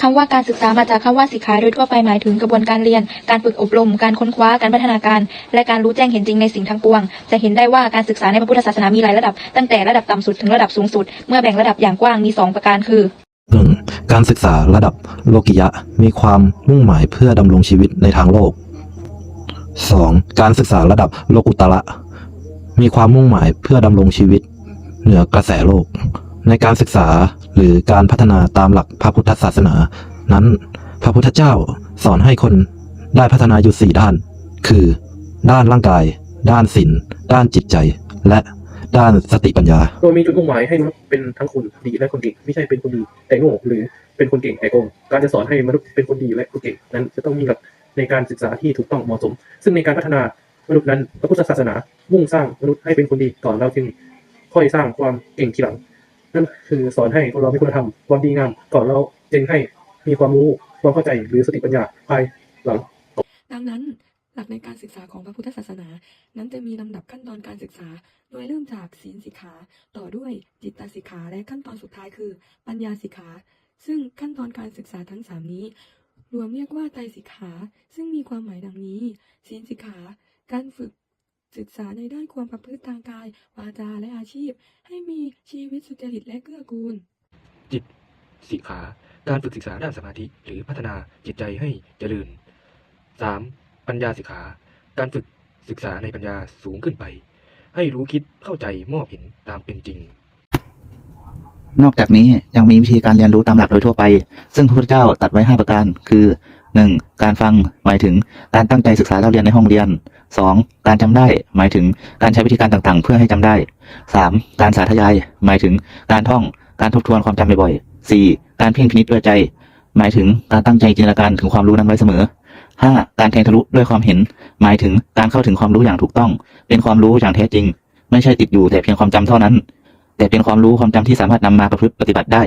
คำว่าการศึกษามาจากคำว่าศิกขาโดยทั่วไปหมายถึงกระบวนการเรียน การฝึกอบรม การค้นคว้า การพัฒนาการ และการรู้แจ้งเห็นจริงในสิ่งทั้งปวง จะเห็นได้ว่าการศึกษาในพระพุทธศาสนามีหลายระดับ ตั้งแต่ระดับต่ำสุดถึงระดับสูงสุด เมื่อแบ่งระดับอย่างกว้างมีสองประการคือหนึ่งการศึกษาระดับโลกิยะ มีความมุ่งหมายเพื่อดำรงชีวิตในทางโลก 2. การศึกษาระดับโลกุตระมีความมุ่งหมายเพื่อดำรงชีวิต เหนือกระแสโลก ในการศึกษา หรือการพัฒนาตามหลักพระพุทธศาสนา นั้น พระพุทธเจ้าสอนให้คนได้พัฒนาอยู่สี่ด้าน คือ ด้านร่างกาย ด้านศีลด้านจิตใจ และด้านสติปัญญา โดยมีจุดมุ่งหมายให้มนุษย์เป็นทั้งคนดีและคนเก่งไม่ใช่เป็นคนดีแต่โง่หรือเป็นคนเก่งแต่โกงการจะสอนให้มนุษย์เป็นคนดีและคนเก่งนั้นจะต้องมีหลักในการศึกษาที่ถูกต้องเหมาะสม ซึ่งในการพัฒนามนุษย์นั้นพระพุทธศาสนามุ่งสร้างมนุษย์ให้เป็นคนดีก่อนแล้วจึงค่อยสร้างความเก่งทีหลัง นั่นคือสอนให้เรามีคุณธรรมความดีงามก่อนเราจึงให้มีความรู้ความเข้าใจหรือสติปัญญาภายหลังดังนั้นหลักในการศึกษาของพระพุทธศาสนา นั้นจะมีลำดับขั้นตอนการศึกษา โดยเริ่มจากศีลสิกขา ต่อด้วยจิตตสิกขาและขั้นตอนสุดท้ายคือ ปัญญาสิกขา ซึ่งขั้นตอนการศึกษาทั้งสามนี้ รวมเรียกว่าไตรสิกขา ซึ่งมีความหมายดังนี้ศีลสิกขา การฝึก ศึกษาในด้านความประพฤติทางกาย วาจาและอาชีพ ให้มีชีวิตสุจริตและเกื้อกูล จิตสิกขา การฝึกศึกษาด้านสมาธิ หรือพัฒนาจิตใจให้เจริญ 3. ปัญญาสิกขา การฝึกศึกษาในปัญญาสูงขึ้นไป ให้รู้คิดเข้าใจมอบเห็นตามเป็นจริง นอกจากนี้ยังมีวิธีการเรียนรู้ตามหลักโดยทั่วไป ซึ่งพระพุทธเจ้าตรัดไว้ 5 ประการ คือ 1. การฟังหมายถึงการตั้งใจศึกษาเล่าเรียนในห้องเรียน 2. การจำได้ หมายถึงการใช้วิธีการต่างๆ เพื่อให้จำได้ 3. การสาธยาย หมายถึงการท่อง การทบทวนความจำบ่อยๆ 4. การเพ่งพินิจด้วยใจ หมายถึงการตั้งใจจินตนาการถึงความรู้นั้นไว้เสมอ 5. การแทงทะลุด้วยความเห็น หมายถึงการเข้าถึงความรู้อย่างถูกต้อง เป็นความรู้อย่างแท้จริง ไม่ใช่ติดอยู่แต่เพียงความจำเท่านั้น แต่เป็นความรู้ความจำที่สามารถนำมาประพฤติปฏิบัติได้